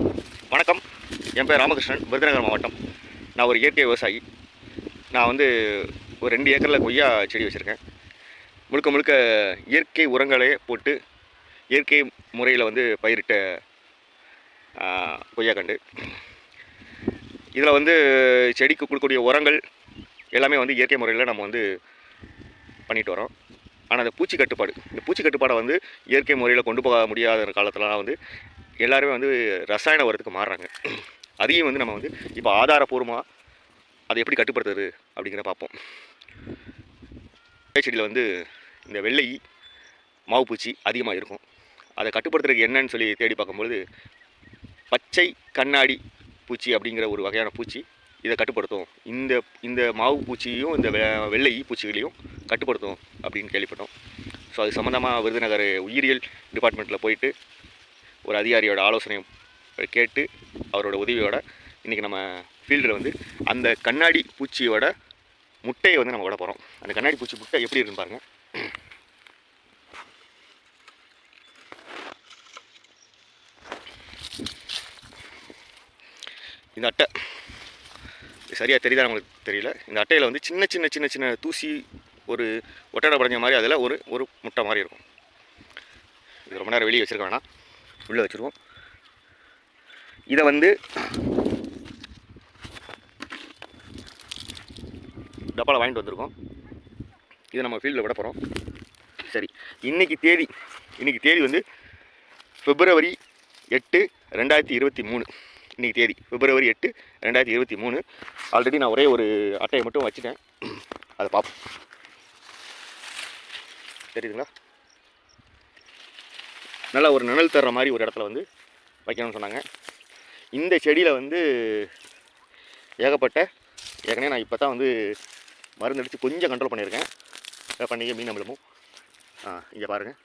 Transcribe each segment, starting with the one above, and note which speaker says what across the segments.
Speaker 1: வணக்கம். என் பேர் ராமகிருஷ்ணன் விருதுநகர் மாவட்டம். நான் ஒரு இயற்கை விவசாயி. நான் வந்து ஒரு ரெண்டு ஏக்கரில் கொய்யா செடி வச்சுருக்கேன். முழுக்க முழுக்க இயற்கை உரங்களே போட்டு இயற்கை முறையில் வந்து பயிரிட்ட கொய்யா கண்டு. இதில் வந்து செடிக்கு கொடுக்கக்கூடிய உரங்கள் எல்லாமே வந்து இயற்கை முறையில் நம்ம வந்து பண்ணிட்டு வரோம். ஆனால் அந்த பூச்சி கட்டுப்பாடு இந்த பூச்சி கட்டுப்பாடை வந்து இயற்கை முறையில் கொண்டு போக முடியாத காலத்திலலாம் வந்து எல்லாருமே வந்து ரசாயன உரத்துக்கு மாறுறாங்க. அதையும் வந்து நம்ம வந்து இப்போ ஆதாரபூர்வமாக அதை எப்படி கட்டுப்படுத்துறது அப்படிங்கிற பார்ப்போம். செடியில் வந்து இந்த வெள்ளை மாவு பூச்சி அதிகமாக இருக்கும். அதை கட்டுப்படுத்துறதுக்கு என்னன்னு சொல்லி தேடி பார்க்கும்பொழுது பச்சை கண்ணாடி பூச்சி அப்படிங்கிற ஒரு வகையான பூச்சி இதை கட்டுப்படுத்தும். இந்த இந்த மாவு பூச்சியும் இந்த வெ- வெள்ளை ஈ பூச்சிகளையும் கட்டுப்படுத்தும் அப்படின்னு கேள்விப்பட்டோம். ஸோ அது சம்மந்தமாக விருதுநகர் உயிரியல் டிபார்ட்மெண்ட்டில் போயிட்டு ஒரு அதிகாரியோட ஆலோசனையும் கேட்டு அவரோட உதவியோட இன்றைக்கி நம்ம ஃபீல்டில் வந்து அந்த கண்ணாடி பூச்சியோட முட்டையை வந்து நம்ம விட போகிறோம் அந்த கண்ணாடி பூச்சி முட்டை எப்படி இருக்குன்னு பாருங்கள் இந்த அட்டை. சரியாக தெரியுதா உங்களுக்கு தெரியல. இந்த அட்டையில் வந்து சின்ன சின்ன சின்ன சின்ன தூசி ஒரு ஒட்டடை படைஞ்ச மாதிரி அதில் ஒரு ஒரு முட்டை மாதிரி இருக்கும். இது ரொம்ப நேரம் வெளியே வச்சிருக்க வேணாம். உள்ளே வச்சுருவோம். இதை வந்து டப்பாவில் வாங்கிட்டு வந்திருக்கோம். இதை நம்ம ஃபீல்டில் விட போகிறோம் சரி இன்றைக்கி தேதி இன்றைக்கி தேதி வந்து பிப்ரவரி எட்டு ரெண்டாயிரத்தி இருபத்தி மூணு. இன்றைக்கி தேதி பிப்ரவரி எட்டு ரெண்டாயிரத்தி இருபத்தி மூணு. ஆல்ரெடி நான் ஒரே ஒரு அட்டையை மட்டும் வச்சுட்டேன். அதை பார்ப்போம். தெரியுதுங்களா? நல்லா ஒரு நிழல் தர்ற மாதிரி ஒரு இடத்துல வந்து வைக்கணும்னு சொன்னாங்க. இந்த செடியில் வந்து ஏகப்பட்ட ஏற்கனவே நான் இப்போ தான் வந்து மருந்து அடித்து கொஞ்சம் கண்ட்ரோல் பண்ணியிருக்கேன். பண்ணிக்க மீன் அமிலமும். ஆ இங்கே பாருங்கள்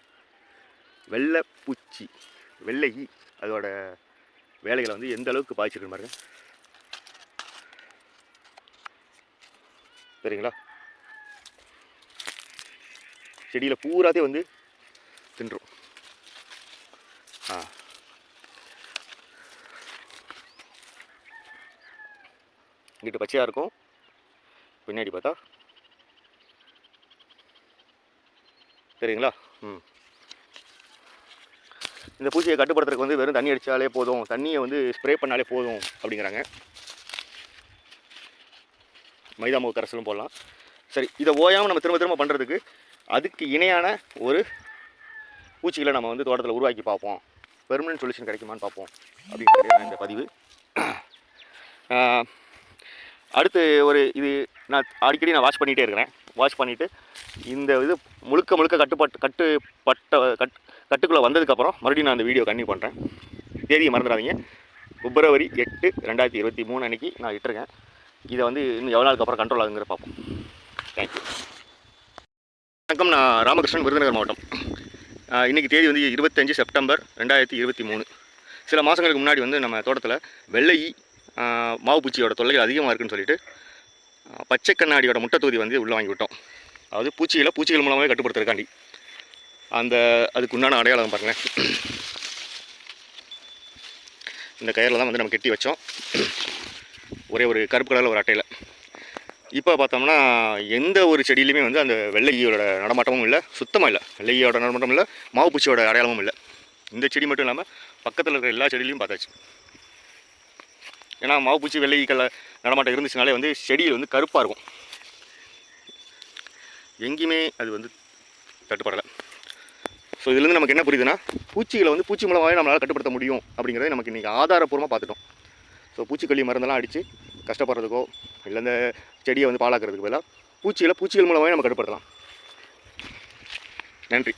Speaker 1: வெள்ளை பூச்சி வெள்ளை ஈ அதோட வேலைகளை வந்து எந்த அளவுக்கு பாய்ச்சிருக்கு பாருங்க. சரிங்களா செடியில் பூராதே வந்து தின்றும் ஆ. இங்கிட்டு பச்சையாக இருக்கும். பின்னாடி பார்த்தா? சரிங்களா ம். இந்த பூச்சியை கட்டுப்படுத்துறதுக்கு வந்து வெறும் தண்ணி அடித்தாலே போதும். தண்ணியை வந்து ஸ்ப்ரே பண்ணாலே போதும் அப்படிங்கிறாங்க. மைதா மாவு கரைசலும் போடலாம். சரி இதை ஓயாமல் நம்ம திரும்ப திரும்ப பண்ணுறதுக்கு அதுக்கு இணையான ஒரு பூச்சிகளை நம்ம வந்து தோட்டத்தில் உருவாக்கி பார்ப்போம். பெர்மனன்ட் சொல்யூஷன் கிடைக்குமான்னு பார்ப்போம். அப்படின்னு இந்த பதிவு. அடுத்து ஒரு இது நான் அடிக்கடி நான் வாஷ் பண்ணிகிட்டே இருக்கிறேன். வாஷ் பண்ணிவிட்டு இந்த இது முழுக்க முழுக்க கட்டுப்பாட்டு கட்டுப்பட்ட கட் கட்டுக்குள்ளே வந்ததுக்கப்புறம் மறுபடியும் நான் அந்த வீடியோ கன்னியூ பண்ணுறேன் தேதியை மறந்துடாதீங்க. பிப்ரவரி எட்டு ரெண்டாயிரத்தி இருபத்தி மூணு அன்றைக்கி நான் இட்டிருக்கேன் இதை வந்து இன்னும் எவ்வளோ நாளுக்கு அப்புறம் கண்ட்ரோல் ஆகுங்கிற பார்ப்போம். தேங்க்யூ வணக்கம் நான் ராமகிருஷ்ணன் விருதுநகர் மாவட்டம். இன்றைக்கி இன்னைக்கு தேதி வந்து இருபத்தஞ்சு செப்டம்பர் ரெண்டாயிரத்தி இருபத்தி மூணு. சில மாதங்களுக்கு முன்னாடி வந்து நம்ம தோட்டத்தில் வெள்ளை மாவு பூச்சியோட தொல்லைகள் அதிகமாக இருக்குன்னு சொல்லிட்டு பச்சை கண்ணாடியோட முட்டை தொகுதி வந்து உள்ளே வாங்கி விட்டோம். அதாவது பூச்சிகளை பூச்சிகள் மூலமாகவே கட்டுப்படுத்துறதுக்காண்டி. அந்த அதுக்கு உண்டான அடையாளம் பாருங்களேன் இந்த கயரில் தான் வந்து நம்ம கெட்டி வச்சோம். ஒரே ஒரு கருப்பு கலரில் ஒரு அட்டையில். இப்போ பார்த்தோம்னா எந்த ஒரு செடியிலையுமே வந்து அந்த வெள்ளையோட நடமாட்டமும் இல்லை சுத்தமாக இல்லை. வெள்ளையோட நடமாட்டமும் இல்லை மாவு பூச்சியோட அடையாளமும் இல்லை. இந்த செடி மட்டும் இல்லாமல் பக்கத்தில் இருக்கிற எல்லா செடியிலையும் பார்த்தாச்சு. ஏன்னா மாவு பூச்சி வெள்ளைக்கல்ல நடமாட்டம் இருந்துச்சுனாலே வந்து செடியில் வந்து கருப்பாக இருக்கும். எங்கேயுமே அது வந்து தட்டுப்படலை. ஸோ இதுலேருந்து நமக்கு என்ன புரியுதுன்னா பூச்சிகளை வந்து பூச்சி மூலமாகவே நம்மளால் கட்டுப்படுத்த முடியும் அப்படிங்கிறத நமக்கு இன்றைக்கி ஆதாரப்பூர்வமாக பார்த்துட்டோம். ஸோ பூச்சிக்கொல்லி மருந்தெல்லாம் அடித்து கஷ்டப்படுறதுக்கோ இல்லை அந்த செடியை வந்து பாழாக்கிறதுக்கு பதிலாக பூச்சிகளை பூச்சிகள் மூலமாகவே நம்ம கட்டுப்படுத்தலாம். நன்றி.